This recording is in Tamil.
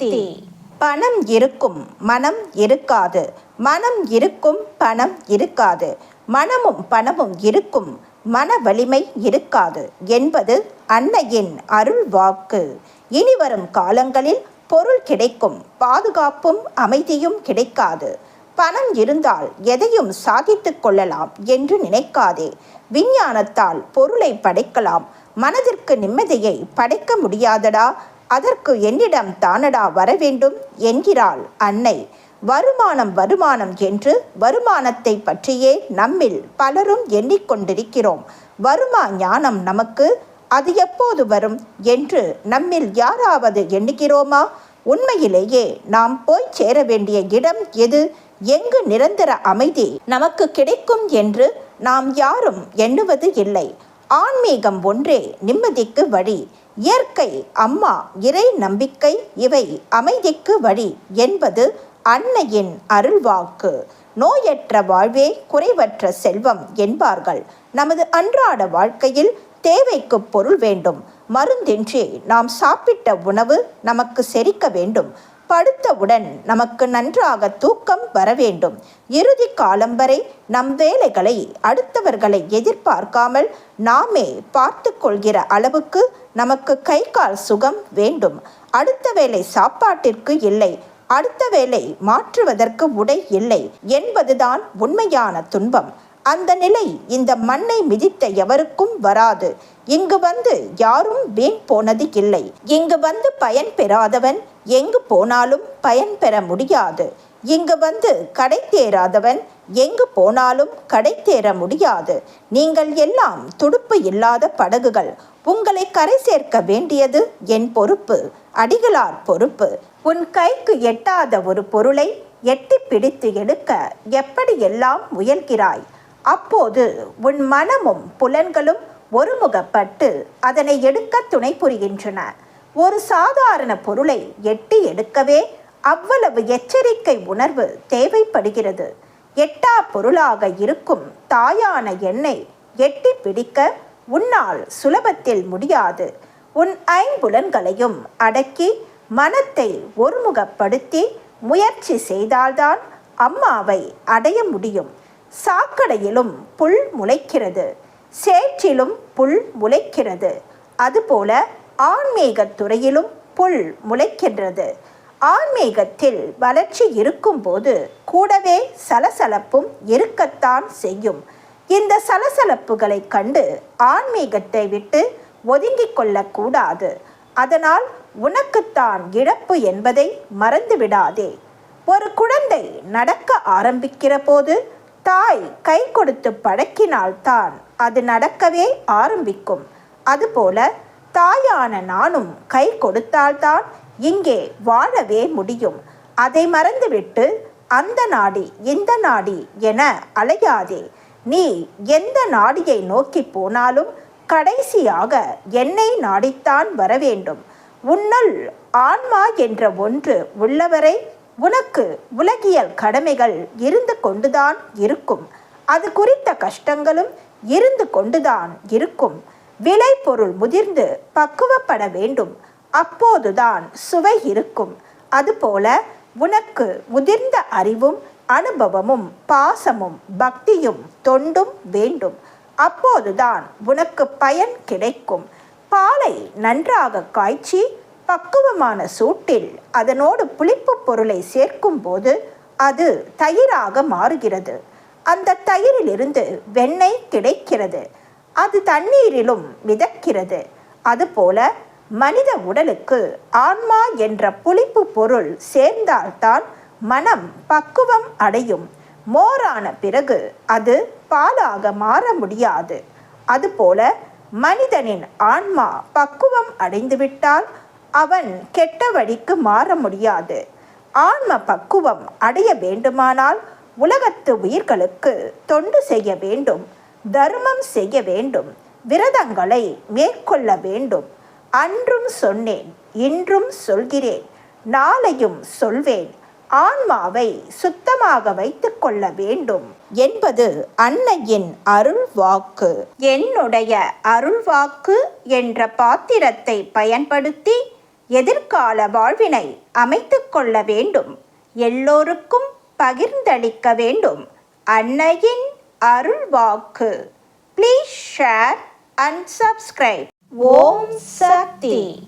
சக்தி பணம் இருக்கும் மனம் இருக்காது. மனம் இருக்கும் பணம் இருக்காது. மனமும் பணமும் இருக்கும் மன வலிமை இருக்காது என்பது அன்னையின் அருள் வாக்கு. இனி வரும் காலங்களில் பொருள் கிடைக்கும் பாதுகாப்பும் அமைதியும் கிடைக்காது. பணம் இருந்தால் எதையும் சாதித்து கொள்ளலாம் என்று நினைக்காதே. விஞ்ஞானத்தால் பொருளை படைக்கலாம் மனதிற்கு நிம்மதியை படைக்க முடியாதடா அதற்கு என்னிடம் தானடா வர வேண்டும் என்கிறாள் அன்னை. வருமானம் வருமானம் என்று வருமானத்தை பற்றியே நம்மில் பலரும் எண்ணிக்கொண்டிருக்கிறோம். வருமா ஞானம் நமக்கு? அது எப்போது வரும் என்று நம்மில் யாராவது எண்ணுகிறோமா? உண்மையிலேயே நாம் போய் சேர வேண்டிய இடம் எது? எங்கு நிரந்தர அமைதி நமக்கு கிடைக்கும் என்று நாம் யாரும் எண்ணுவது இல்லை. ஆன்மீகம் ஒன்றே நிம்மதிக்கு வழி. இயற்கை அம்மா இறை நம்பிக்கை இவை அமைதிக்கு வழி என்பது அன்னையின் அருள்வாக்கு. நோயற்ற வாழ்வே குறைவற்ற செல்வம் என்பார்கள். நமது அன்றாட வாழ்க்கையில் தேவைக்கு பொருள் வேண்டும். மருந்தின்றி நாம் சாப்பிட்ட உணவு நமக்கு செரிக்க வேண்டும். படுத்தவுடன் நமக்கு நன்றாக தூக்கம் வர வேண்டும். இறுதி காலம் வரை நம் வேலைகளை அடுத்தவர்களை எதிர்பார்க்காமல் நாமே பார்த்து கொள்கிற அளவுக்கு நமக்கு கை கால் சுகம் வேண்டும். அடுத்த வேலை சாப்பாட்டிற்கு இல்லை. அடுத்த வேலை மாற்றுவதற்கு உடை இல்லை என்பதுதான் உண்மையான துன்பம். அந்த நிலை இந்த மண்ணை மிதித்த எவருக்கும் வராது. இங்கு வந்து யாரும் வீண் போனது இல்லை. இங்கு வந்து பயன் பெறாதவன் எங்கு போனாலும் பயன் பெற முடியாது. இங்கு வந்து கடை தேராதவன் எங்கு போனாலும் கடை தேர முடியாது. நீங்கள் எல்லாம் துடுப்பு இல்லாத படகுகள். உங்களை கரை சேர்க்க வேண்டியது என் பொறுப்பு அடிகளார் பொறுப்பு. உன் கைக்கு எட்டாத ஒரு பொருளை எட்டி பிடித்து எடுக்க எப்படியெல்லாம் முயல்கிறாய்? அப்போது உன் மனமும் புலன்களும் ஒருமுகப்பட்டு அதனை எடுக்க துணை புரிகின்றன. ஒரு சாதாரண பொருளை எட்டி எடுக்கவே அவ்வளவு எச்சரிக்கை உணர்வு தேவைப்படுகிறது. எட்டா பொருளாக இருக்கும் தாயான எண்ணெய் எட்டி பிடிக்க உன்னால் சுலபத்தில் முடியாது. உன் ஐம்புலன்களையும் அடக்கி மனத்தை ஒருமுகப்படுத்தி முயற்சி செய்தால்தான் அம்மாவை அடைய முடியும். சாக்கடையிலும் புல் முளைக்கிறது. சேற்றிலும் புல் முளைக்கிறது. அதுபோல ஆன்மீகத் துறையிலும் புல் முளைக்கின்றது. ஆன்மீகத்தில் வளர்ச்சி இருக்கும்போது கூடவே சலசலப்பும் இருக்கத்தான் செய்யும். இந்த சலசலப்புகளை கண்டு ஆன்மீகத்தை விட்டு ஒதுங்கிக் கொள்ளக்கூடாது. அதனால் உனக்குத்தான் இழப்பு என்பதை மறந்துவிடாதே. ஒரு குழந்தை நடக்க ஆரம்பிக்கிற போது தாய் கை கொடுத்து பழக்கினால்தான் அது நடக்கவே ஆரம்பிக்கும். அதுபோல தாயான நானும் கை கொடுத்தால்தான் இங்கே வாழவே முடியும். அதை மறந்துவிட்டு அந்த நாடி இந்த நாடி என அலையாதே. நீ எந்த நாடியை நோக்கி போனாலும் கடைசியாக என்னை நாடித்தான் வர வேண்டும் உன்னுள் ஆன்மா என்ற ஒன்று உள்ளவரை உனக்கு உலகியல் கடமைகள் இருந்து கொண்டுதான் இருக்கும். அது குறித்த கஷ்டங்களும் இருந்து கொண்டுதான் இருக்கும். விலை பொருள் முதிர்ந்து பக்குவப்பட வேண்டும். அப்போதுதான் சுவை இருக்கும். அதுபோல உனக்கு முதிர்ந்த அறிவும் அனுபவமும் பாசமும் பக்தியும் தொண்டும் வேண்டும். அப்போதுதான் உனக்கு பயன் கிடைக்கும். பாலை நன்றாக காய்ச்சி பக்குவமான சூட்டில் அதனோடு புளிப்பு பொருளை சேர்க்கும்போது அது தயிராக மாறுகிறது. அந்த தயிரிலிருந்து வெண்ணெய் கிடைக்கிறது. அது தண்ணீரிலும் மிதக்கிறது. அதுபோல மனித உடலுக்கு ஆன்மா என்ற புளிப்பு பொருள் சேர்ந்தால்தான் மனம் பக்குவம் அடையும். மோரான பிறகு அது பாலாக மாற முடியாது. அதுபோல மனிதனின் ஆன்மா பக்குவம் அடைந்துவிட்டால் அவன் கெட்ட வழிக்கு மாற முடியாது. ஆன்ம பக்குவம் அடைய வேண்டுமானால் உலகத்து உயிர்களுக்கு தொண்டு செய்ய வேண்டும் தர்மம் செய்ய வேண்டும் விரதங்களை மேற்கொள்ள வேண்டும். அன்றும் சொன்னேன் இன்றும் சொல்கிறேன் நாளையும் சொல்வேன் ஆன்மாவை சுத்தமாக வைத்து கொள்ள வேண்டும் என்பது அன்னையின் அருள் வாக்கு. என்னுடைய அருள் வாக்கு என்ற பாத்திரத்தை பயன்படுத்தி எதிர்கால வாழ்வினை அமைத்து கொள்ள வேண்டும். எல்லோருக்கும் பகிர்ந்தளிக்க வேண்டும். அன்னையின் அருள் வாக்கு please share and subscribe Om Shakti.